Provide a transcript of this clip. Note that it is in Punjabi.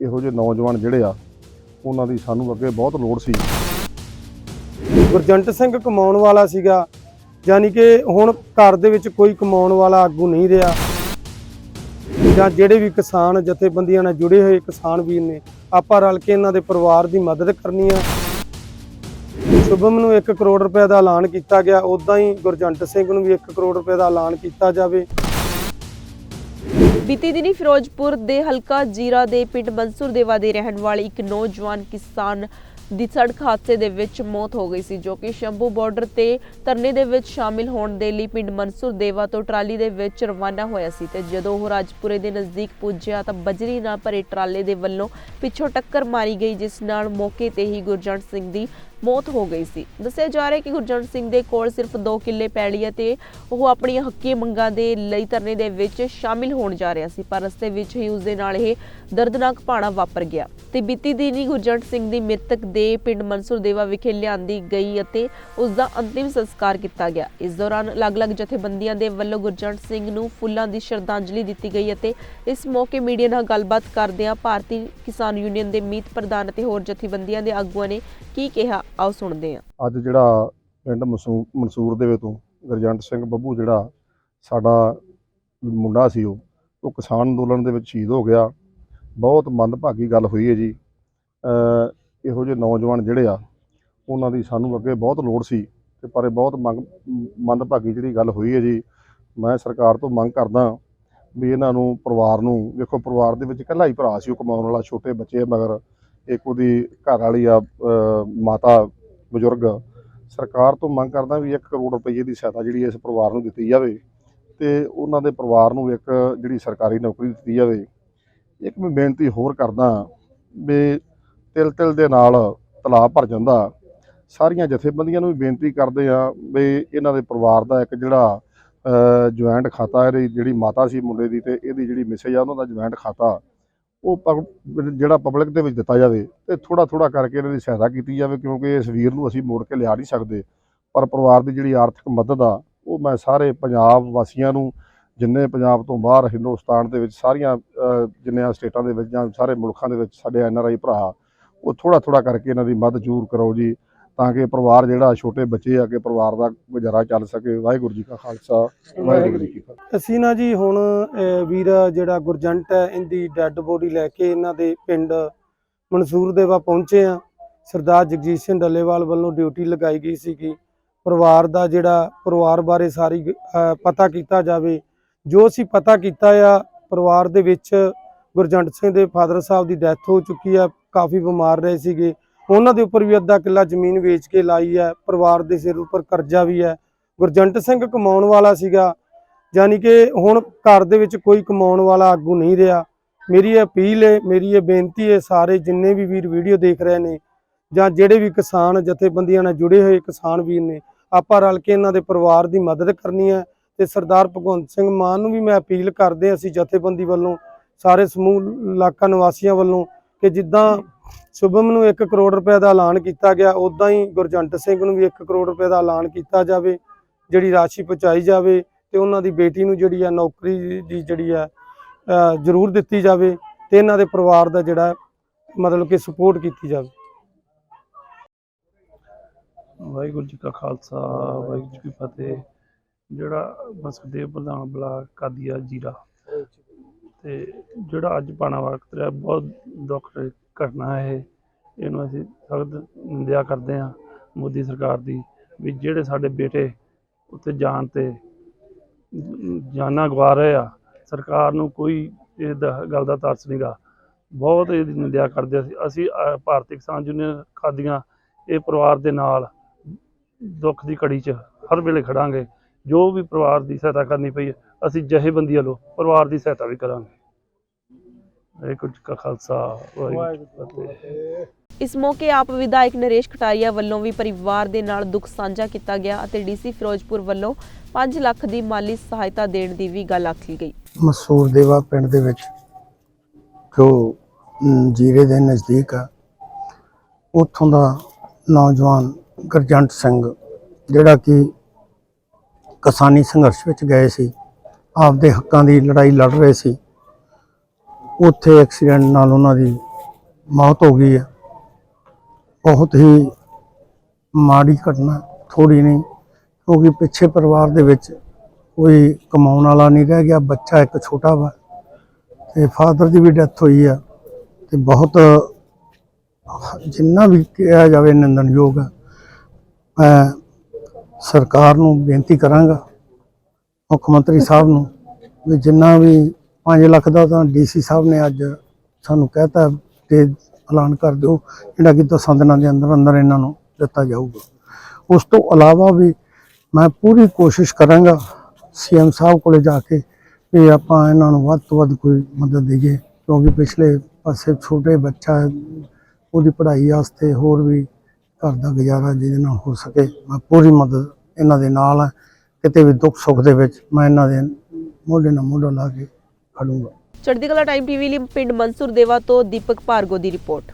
ਇਹੋ ਜਿਹੇ ਨੌਜਵਾਨ ਜਿਹੜੇ ਆ, ਉਹਨਾਂ ਦੀ ਸਾਨੂੰ ਅੱਗੇ ਬਹੁਤ ਲੋੜ ਸੀ। ਗੁਰਜੰਟ ਸਿੰਘ ਕਮਾਉਣ ਵਾਲਾ ਸੀਗਾ, ਯਾਨੀ ਕਿ ਹੁਣ ਘਰ ਦੇ ਵਿੱਚ ਕੋਈ ਕਮਾਉਣ ਵਾਲਾ ਆਗੂ ਨਹੀਂ ਰਿਹਾ। ਜਾਂ ਜਿਹੜੇ ਵੀ ਕਿਸਾਨ ਜਥੇਬੰਦੀਆਂ ਨਾਲ ਜੁੜੇ ਹੋਏ ਕਿਸਾਨ ਵੀਰ ਨੇ, ਆਪਾਂ ਰਲ ਕੇ ਇਹਨਾਂ ਦੇ ਪਰਿਵਾਰ ਦੀ ਮਦਦ ਕਰਨੀ ਆ। ਸ਼ੁਭਮ ਨੂੰ 1 ਕਰੋੜ ਰੁਪਏ ਦਾ ਐਲਾਨ ਕੀਤਾ ਗਿਆ ਉਦਾਂ ਹੀ ਗੁਰਜੰਟ ਸਿੰਘ ਨੂੰ ਵੀ 1 ਕਰੋੜ ਰੁਪਏ ਦਾ ਐਲਾਨ ਕੀਤਾ ਜਾਵੇ। ਬੀਤੀ ਦਿਨੀ ਫਿਰੋਜ਼ਪੁਰ ਦੇ ਹਲਕਾ ਜੀਰਾ ਦੇ ਪਿੰਡ ਮਨਸੂਰ ਦੇਵਾ ਦੇ ਰਹਿਣ ਵਾਲੇ ਇੱਕ ਨੌਜਵਾਨ ਕਿਸਾਨ ਦੀ ਸੜਕ ਹਾਦਸੇ ਦੇ ਵਿੱਚ ਮੌਤ ਹੋ ਗਈ ਸੀ, ਜੋ ਕਿ ਸ਼ੰਭੂ ਬਾਰਡਰ ਤੇ ਧਰਨੇ ਦੇ ਵਿੱਚ ਸ਼ਾਮਿਲ ਹੋਣ ਦੇ ਲਈ ਪਿੰਡ ਮਨਸੂਰ ਦੇਵਾ ਤੋਂ ਟਰਾਲੀ ਦੇ ਵਿੱਚ ਰਵਾਨਾ ਹੋਇਆ ਸੀ ਤੇ ਜਦੋਂ ਉਹ ਰਾਜਪੁਰੇ ਦੇ ਨਜ਼ਦੀਕ ਪੁੱਜਿਆ ਤਾਂ ਬਜਰੀ ਨਾਲ ਭਰੇ ਟਰਾਲੇ ਦੇ ਵੱਲੋਂ ਪਿੱਛੋਂ ਟੱਕਰ ਮਾਰੀ ਗਈ, ਜਿਸ ਨਾਲ ਮੌਕੇ ਤੇ ਹੀ ਗੁਰਜੰਟ ਸਿੰਘ ਦੀ ਮੌਤ ਹੋ ਗਈ ਸੀ। ਦੱਸਿਆ ਜਾ ਰਿਹਾ ਹੈ ਕਿ ਗੁਰਜੰਟ ਸਿੰਘ ਦੇ ਕੋਲ ਸਿਰਫ 2 ਕਿੱਲੇ ਪੈਲੀ ਹੈ ਤੇ ਉਹ ਆਪਣੀਆਂ ਹੱਕੀ ਮੰਗਾਂ ਦੇ ਲਈ ਧਰਨੇ ਦੇ ਵਿੱਚ ਸ਼ਾਮਿਲ ਹੋਣ ਜਾ ਰਿਹਾ ਸੀ, ਪਰ ਰਸਤੇ ਵਿੱਚ ਹੀ ਉਸ ਦੇ ਨਾਲ ਇਹ ਦਰਦਨਾਕ ਭਾਣਾ ਵਾਪਰ ਗਿਆ। ਤੇ ਬੀਤੀ ਦਿਨ ਹੀ ਗੁਰਜੰਟ ਸਿੰਘ ਦੀ ਮ੍ਰਿਤਕ ਦੇ ਪਿੰਡ ਮਨਸੂਰ ਦੇਵਾ ਵਿਖੇ ਲਿਆਂਦੀ ਗਈ ਅਤੇ ਉਸ ਦਾ ਅੰਤਿਮ ਸੰਸਕਾਰ ਕੀਤਾ ਗਿਆ। ਇਸ ਦੌਰਾਨ ਅਲੱਗ-ਅਲੱਗ ਜਥੇਬੰਦੀਆਂ ਦੇ ਵੱਲੋਂ ਗੁਰਜੰਟ ਸਿੰਘ ਨੂੰ ਫੁੱਲਾਂ ਦੀ ਸ਼ਰਧਾਂਜਲੀ ਦਿੱਤੀ ਗਈ ਅਤੇ ਇਸ ਮੌਕੇ ਮੀਡੀਆ ਨਾਲ ਗੱਲਬਾਤ ਕਰਦਿਆਂ ਭਾਰਤੀ ਕਿਸਾਨ ਯੂਨੀਅਨ ਦੇ ਮੀਤ ਪ੍ਰਧਾਨ ਅਤੇ ਹੋਰ ਜਥੇਬੰਦੀਆਂ ਦੇ ਆਗੂਆਂ ਨੇ ਕੀ ਕਿਹਾ। ਆਓ ਸੁਣਦੇ ਹਾਂ। ਅੱਜ ਜਿਹੜਾ ਪਿੰਡ ਮਸੂ- ਮਨਸੂਰ ਦੇ ਵਿੱਚ ਤੋਂ ਗਰਜੰਟ ਸਿੰਘ ਬੱਬੂ ਜਿਹੜਾ ਸਾਡਾ ਮੁੰਡਾ ਸੀ ਉਹ ਉਹ ਕਿਸਾਨ ਅੰਦੋਲਨ ਦੇ ਵਿੱਚ ਸ਼ਹੀਦ ਹੋ ਗਿਆ। ਬਹੁਤ ਮੰਦਭਾਗੀ ਗੱਲ ਹੋਈ ਹੈ ਜੀ। ਇਹੋ ਜਿਹੇ ਨੌਜਵਾਨ ਜਿਹੜੇ ਆ, ਉਹਨਾਂ ਦੀ ਸਾਨੂੰ ਅੱਗੇ ਬਹੁਤ ਲੋੜ ਸੀ ਤੇ ਪਰ ਇਹ ਬਹੁਤ ਮੰਗ, ਮੰਦਭਾਗੀ ਜਿਹੜੀ ਗੱਲ ਹੋਈ ਹੈ ਜੀ, ਮੈਂ ਸਰਕਾਰ ਤੋਂ ਮੰਗ ਕਰਦਾ ਵੀ ਇਹਨਾਂ ਨੂੰ ਪਰਿਵਾਰ ਨੂੰ, ਵੇਖੋ ਪਰਿਵਾਰ ਦੇ ਵਿੱਚ ਇਕੱਲਾ ਹੀ ਭਰਾ ਸੀ, ਉਹ ਕਮਾਉਣ ਵਾਲਾ ਛੋਟੇ ਬੱਚੇ ਮਗਰ ਇੱਕ ਉਹਦੀ ਘਰ ਵਾਲੀ ਆ ਮਾਤਾ ਬਜ਼ੁਰਗ। ਸਰਕਾਰ ਤੋਂ ਮੰਗ ਕਰਦਾ ਵੀ 1 ਕਰੋੜ ਰੁਪਏ ਦੀ ਸਹਾਇਤਾ ਜਿਹੜੀ ਇਸ ਪਰਿਵਾਰ ਨੂੰ ਦਿੱਤੀ ਜਾਵੇ ਤੇ ਉਹਨਾਂ ਦੇ ਪਰਿਵਾਰ ਨੂੰ ਇੱਕ ਜਿਹੜੀ ਸਰਕਾਰੀ ਨੌਕਰੀ ਦਿੱਤੀ ਜਾਵੇ। ਇੱਕ ਮੈਂ ਬੇਨਤੀ ਹੋਰ ਕਰਦਾ ਵੀ ਤਿਲ ਤਿਲ ਦੇ ਨਾਲ ਤਲਾਬ ਭਰ ਜਾਂਦਾ। ਸਾਰੀਆਂ ਜਥੇਬੰਦੀਆਂ ਨੂੰ ਵੀ ਬੇਨਤੀ ਕਰਦੇ ਆ ਵੀ ਇਹਨਾਂ ਦੇ ਪਰਿਵਾਰ ਦਾ ਇੱਕ ਜਿਹੜਾ ਜੁਆਇੰਟ ਖਾਤਾ ਇਹਦੀ ਜਿਹੜੀ ਮਾਤਾ ਸੀ ਮੁੰਡੇ ਦੀ ਤੇ ਇਹਦੀ ਜਿਹੜੀ ਮਿਸੇਜ ਆ, ਉਹਨਾਂ ਦਾ ਜੁਆਇੰਟ ਖਾਤਾ ਉਹ ਪਬ- ਜਿਹੜਾ ਪਬਲਿਕ ਦੇ ਵਿੱਚ ਦਿੱਤਾ ਜਾਵੇ ਤੇ ਥੋੜਾ ਥੋੜਾ ਕਰਕੇ ਇਹਨਾਂ ਦੀ ਸਹਾਇਤਾ ਕੀਤੀ ਜਾਵੇ ਕਿਉਂਕਿ ਇਸ ਵੀਰ ਨੂੰ ਅਸੀਂ ਮੋੜ ਕੇ ਲਿਆ ਨਹੀਂ ਸਕਦੇ। ਪਰ ਪਰਿਵਾਰ ਦੀ ਜਿਹੜੀ ਆਰਥਿਕ ਮਦਦ ਆ ਉਹ ਮੈਂ ਸਾਰੇ ਪੰਜਾਬ ਵਾਸੀਆਂ ਨੂੰ ਜਿੰਨੇ ਪੰਜਾਬ ਤੋਂ ਬਾਹਰ ਹਿੰਦੁਸਤਾਨ ਦੇ ਵਿੱਚ ਸਾਰੀਆਂ ਅ, ਜਿੰਨੀਆਂ ਸਟੇਟਾਂ ਦੇ ਵਿੱਚ ਜਾਂ ਸਾਰੇ ਮੁਲਕਾਂ ਦੇ ਵਿੱਚ ਸਾਡੇ ਐਨ ਆਰ ਆਈ ਭਰਾ ਉਹ ਥੋੜਾ ਥੋੜਾ ਕਰਕੇ ਇਹਨਾਂ ਦੀ ਮਦਦ ਜ਼ਰੂਰ ਕਰੋ ਜੀ। ਤਾਂ ਕਿ ਪਰਿਵਾਰ ਜਿਹੜਾ ਛੋਟੇ ਬੱਚੇ ਆ, ਕਿ ਪਰਿਵਾਰ ਦਾ ਗੁਜ਼ਾਰਾ ਚੱਲ ਸਕੇ। ਵਾਹਿਗੁਰੂ ਜੀ ਕਾ ਖਾਲਸਾ, ਵਾਹਿਗੁਰੂ ਜੀ ਕੀ ਫਤਿਹ। ਅਸੀਂ ਨਾ ਜੀ ਹੁਣ ਵੀਰ ਜਿਹੜਾ ਗੁਰਜੰਟ ਹੈ, ਇਹਦੀ ਡੈੱਡ ਬੋਡੀ ਲੈ ਕੇ ਇਹਨਾਂ ਦੇ ਪਿੰਡ ਮਨਸੂਰ ਦੇਵਾ ਪਹੁੰਚੇ ਆ ਸਰਦਾਰ ਜਗਜੀਤ ਸਿੰਘ ਡੱਲੇਵਾਲ ਵੱਲੋਂ ਡਿਊਟੀ ਲਗਾਈ ਗਈ ਸੀਗੀ। ਪਰਿਵਾਰ ਦਾ ਜਿਹੜਾ, ਪਰਿਵਾਰ ਬਾਰੇ ਸਾਰੀ ਪਤਾ ਕੀਤਾ ਜਾਵੇ। ਜੋ ਅਸੀਂ ਪਤਾ ਕੀਤਾ ਆ, ਪਰਿਵਾਰ ਦੇ ਵਿੱਚ ਗੁਰਜੰਟ ਸਿੰਘ ਦੇ ਫਾਦਰ ਸਾਹਿਬ ਦੀ ਡੈਥ ਹੋ ਚੁੱਕੀ ਆ। ਕਾਫੀ ਬਿਮਾਰ ਰਹੇ ਸੀਗੇ। ਉਹਨਾਂ ਦੇ ਉੱਪਰ ਵੀ ਅੱਧਾ ਕਿੱਲਾ ਜ਼ਮੀਨ ਵੇਚ ਕੇ ਲਾਈ ਹੈ, ਪਰਿਵਾਰ ਦੇ ਸਿਰ ਉੱਪਰ ਕਰਜ਼ਾ ਵੀ ਹੈ। ਗੁਰਜੰਟ ਸਿੰਘ ਕਮਾਉਣ ਵਾਲਾ ਸੀਗਾ, ਯਾਨੀ ਕਿ ਹੁਣ ਘਰ ਦੇ ਵਿੱਚ ਕੋਈ ਕਮਾਉਣ ਵਾਲਾ ਆਗੂ ਨਹੀਂ ਰਿਹਾ। ਮੇਰੀ ਇਹ ਅਪੀਲ ਹੈ, ਮੇਰੀ ਇਹ ਬੇਨਤੀ ਹੈ, ਸਾਰੇ ਜਿੰਨੇ ਵੀ ਵੀਰ ਵੀਡੀਓ ਦੇਖ ਰਹੇ ਨੇ, ਜਾਂ ਜਿਹੜੇ ਵੀ ਕਿਸਾਨ ਜਥੇਬੰਦੀਆਂ ਨਾਲ ਜੁੜੇ ਹੋਏ ਕਿਸਾਨ ਵੀਰ ਨੇ, ਆਪਾਂ ਰਲ ਕੇ ਇਹਨਾਂ ਦੇ ਪਰਿਵਾਰ ਦੀ ਮਦਦ ਕਰਨੀ ਹੈ ਤੇ ਸਰਦਾਰ ਭਗਵੰਤ ਸਿੰਘ ਮਾਨ ਨੂੰ ਵੀ ਮੈਂ ਅਪੀਲ ਕਰਦੇ ਹਾਂ ਅਸੀਂ ਜਥੇਬੰਦੀ ਵੱਲੋਂ, ਸਾਰੇ ਸਮੂਹ, ਇਲਾਕਾ ਨਿਵਾਸੀਆਂ ਵੱਲੋਂ, ਕਿ ਜਿੱਦਾਂ ਸ਼ੁਭਮ ਨੂੰ 1 ਕਰੋੜ ਰੁਪਏ ਦਾ ਐਲਾਨ ਕੀਤਾ ਗਿਆ। ਉਦਾਂ ਹੀ ਗੁਰਜੰਟ ਸਿੰਘ ਨੂੰ ਵੀ 1 ਕਰੋੜ ਰੁਪਏ ਦਾ ਐਲਾਨ ਕੀਤਾ ਜਾਵੇ, ਜਿਹੜੀ ਰਾਸ਼ੀ ਪਹੁੰਚਾਈ ਜਾਵੇ ਤੇ ਉਹਨਾਂ ਦੀ ਬੇਟੀ ਨੂੰ ਜਿਹੜੀ ਆ ਨੌਕਰੀ ਦੀ ਜਿਹੜੀ ਆ ਜ਼ਰੂਰ ਦਿੱਤੀ ਜਾਵੇ ਤੇ ਇਹਨਾਂ ਦੇ ਪਰਿਵਾਰ ਦਾ ਜਿਹੜਾ ਮਤਲਬ ਕਿ ਸਪੋਰਟ ਕੀਤੀ ਜਾਵੇ। ਵਾਹਿਗੁਰੂ ਜੀ ਕਾ ਖਾਲਸਾ, ਵਾਹਿਗੁਰੂ ਜੀ ਕੀ ਫਤਿਹ। ਜਿਹੜਾ ਬਸਦੇਵ ਪ੍ਰਧਾਨ ਬਲਾਕ ਕਾਦੀਆ ਜੀਰਾ, ਤੇ ਜਿਹੜਾ ਅੱਜ ਪਾਣਾ ਵਕਤ ਰਿਹਾ, ਬਹੁਤ ਦੁੱਖ ਘਟਨਾ ਹੈ ਇਹਨੂੰ ਅਸੀਂ ਸਖਤ ਨਿੰਦਿਆ ਕਰਦੇ ਹਾਂ ਮੋਦੀ ਸਰਕਾਰ ਦੀ ਵੀ ਜਿਹੜੇ ਸਾਡੇ ਬੇਟੇ ਉੱਤੇ ਜਾਣ ਤੇ ਜਾਨਾਂ ਗਵਾ ਰਹੇ ਆ, ਸਰਕਾਰ ਨੂੰ ਕੋਈ ਇਹ ਗੱਲ ਦਾ ਤਰਸ ਨਹੀਂਗਾ ਬਹੁਤ ਇਹਦੀ ਨਿੰਦਿਆ ਕਰਦੇ ਅਸੀਂ ਅਸੀਂ ਭਾਰਤੀ ਕਿਸਾਨ ਯੂਨੀਅਨ ਖਾਦੀਆਂ ਇਹ ਪਰਿਵਾਰ ਦੇ ਨਾਲ ਦੁੱਖ ਦੀ ਘੜੀ 'ਚ ਹਰ ਵੇਲੇ ਖੜਾਂਗੇ। ਜੋ ਵੀ ਪਰਿਵਾਰ ਦੀ ਸਹਾਇਤਾ ਕਰਨੀ ਪਈ, ਅਸੀਂ ਜਹੇਬੰਦੀ ਵੱਲੋਂ ਪਰਿਵਾਰ ਦੀ ਸਹਾਇਤਾ ਵੀ ਕਰਾਂਗੇ। ਵਾਹਿਗੁਰੂ ਜੀ ਕਾ ਖਾਲਸਾ ਵਾਹਿਗੁਰੂ ਜੀ ਕੀ ਫਤਿਹ। ਇਸ ਮੌਕੇ ਆਪ ਵਿਧਾਇਕ ਨਰੇਸ਼ ਕਟਾਰੀਆ ਵੱਲੋਂ ਵੀ ਪਰਿਵਾਰ ਦੇ ਨਾਲ ਦੁੱਖ ਸਾਂਝਾ ਕੀਤਾ ਗਿਆ ਅਤੇ ਡੀਸੀ ਫਿਰੋਜ਼ਪੁਰ ਵੱਲੋਂ 5 ਲੱਖ ਦੀ ਮਾਲੀ ਸਹਾਇਤਾ ਦੇਣ ਦੀ ਵੀ ਗੱਲ ਆਖੀ ਗਈ। ਮਸੂਰ ਦੇਵਾ ਪਿੰਡ ਦੇ ਵਿੱਚ ਜੋ ਜੀਰੇ ਦੇ ਨਜ਼ਦੀਕ ਆ ਉੱਥੋਂ ਦਾ ਨੌਜਵਾਨ ਗਰਜੰਟ ਸਿੰਘ ਜਿਹੜਾ ਕਿ ਕਿਸਾਨੀ ਸੰਘਰਸ਼ ਵਿੱਚ ਗਏ ਸੀ ਆਪਦੇ ਹੱਕਾਂ ਦੀ ਲੜਾਈ ਲੜ ਰਹੇ ਸੀ ਉੱਥੇ ਐਕਸੀਡੈਂਟ ਨਾਲ ਉਹਨਾਂ ਦੀ ਮੌਤ ਹੋ ਗਈ ਹੈ। ਬਹੁਤ ਹੀ ਮਾੜੀ ਘਟਨਾ ਥੋੜੀ ਨਹੀਂ, ਕਿਉਂਕਿ ਪਿੱਛੇ ਪਰਿਵਾਰ ਦੇ ਵਿੱਚ ਕੋਈ ਕਮਾਉਣ ਵਾਲਾ ਨਹੀਂ ਰਹਿ ਗਿਆ, ਬੱਚਾ ਇੱਕ ਛੋਟਾ ਵਾ ਤੇ ਫਾਦਰ ਦੀ ਵੀ ਡੈਥ ਹੋਈ ਆ ਤੇ ਬਹੁਤ ਜਿੰਨਾ ਵੀ ਕਿਹਾ ਜਾਵੇ ਨਿੰਦਣਯੋਗ ਆ, ਮੈਂ ਸਰਕਾਰ ਨੂੰ ਬੇਨਤੀ ਕਰਾਂਗਾ, ਮੁੱਖ ਮੰਤਰੀ ਸਾਹਿਬ ਨੂੰ ਵੀ ਜਿੰਨਾ ਵੀ 5 ਲੱਖ ਦਾ ਤਾਂ ਡੀਸੀ ਸਾਹਿਬ ਨੇ ਅੱਜ ਸਾਨੂੰ ਕਹਿਤਾ ਤੇ ਐਲਾਨ ਕਰ ਦਿਓ, ਜਿਹੜਾ ਕਿ ਦਸਾਂ ਦਿਨਾਂ ਦੇ ਅੰਦਰ ਅੰਦਰ ਇਹਨਾਂ ਨੂੰ ਦਿੱਤਾ ਜਾਊਗਾ। ਉਸ ਤੋਂ ਇਲਾਵਾ ਵੀ ਮੈਂ ਪੂਰੀ ਕੋਸ਼ਿਸ਼ ਕਰਾਂਗਾ ਸੀਐਮ ਸਾਹਿਬ ਕੋਲੇ ਜਾ ਕੇ ਵੀ ਆਪਾਂ ਇਹਨਾਂ ਨੂੰ ਵੱਧ ਤੋਂ ਵੱਧ ਕੋਈ ਮਦਦ ਦੇਈਏ, ਕਿਉਂਕਿ ਪਿਛਲੇ ਪਾਸੇ ਛੋਟੇ ਬੱਚਾ ਉਹਦੀ ਪੜ੍ਹਾਈ ਵਾਸਤੇ ਹੋਰ ਵੀ ਘਰ ਦਾ ਗੁਜ਼ਾਰਾ ਜਿਹਦੇ ਨਾਲ ਹੋ ਸਕੇ, ਮੈਂ ਪੂਰੀ ਮਦਦ ਇਹਨਾਂ ਦੇ ਨਾਲ ਹਾਂ। ਕਿਤੇ ਵੀ ਦੁੱਖ ਸੁੱਖ ਦੇ ਵਿੱਚ ਮੈਂ ਇਹਨਾਂ ਦੇ ਮੋਢੇ ਨਾਲ ਮੋਢਾ ਲਾ ਕੇ ਖੜੂੰਗਾ। ਚੜ੍ਹਦੀ ਕਲਾ ਟਾਈਮ ਟੀਵੀ ਲਈ ਪਿੰਡ ਮਨਸੂਰ ਦੇਵਾ ਤੋਂ ਦੀਪਕ ਭਾਰਗੋ ਦੀ ਰਿਪੋਰਟ।